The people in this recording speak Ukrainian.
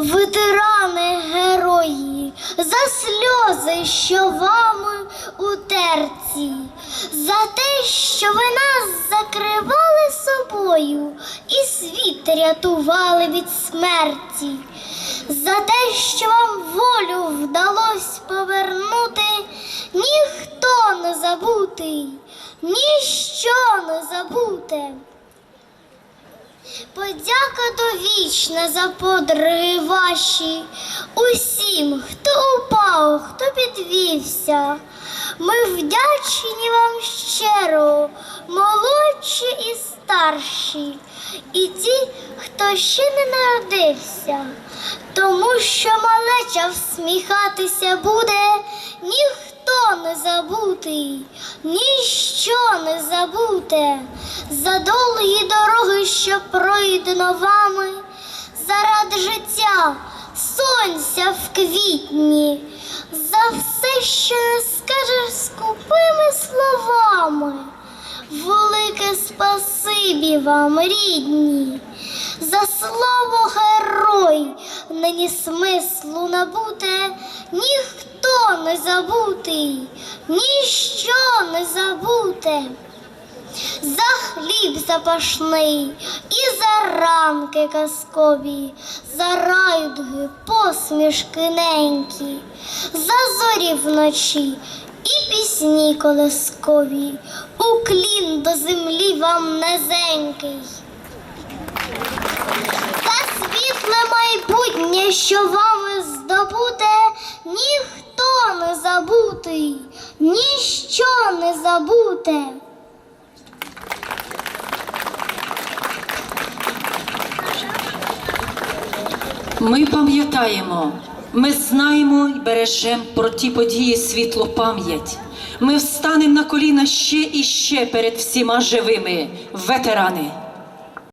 ветерани герої, за сльози, що вами утерці, за те, що ви нас закривали собою і світ рятували від смерті, за те, що вам волю вдалось повернути, ніхто не забутий, ніщо не забуте. Подяка довічна за подруги ваші, усім, хто упав, хто підвівся. Ми вдячні вам щиро, молодші і старші, і ті, хто ще не народився, тому що малеча всміхатися буде, ніхто не забутий, ніщо не забуте, за довгі дороги, що пройдено вами, заради життя, сонця в квітні, за все, що не скажеш скупими словами. Велике спасибі вам, рідні, за слово герой, нині смислу набуте, ніхто не забутий, ніщо не забуте. За хліб запашний і за ранки казкові, за райдуги, посмішки ненькі, за зорі вночі і пісні колискові, уклін до землі вам низенький. За світле майбутнє, що вами здобуте, ніхто не забутий, ніщо не забуте. Ми пам'ятаємо, ми знаємо і бережемо про ті події світлу пам'ять. Ми встанемо на коліна ще і ще перед всіма живими ветерани.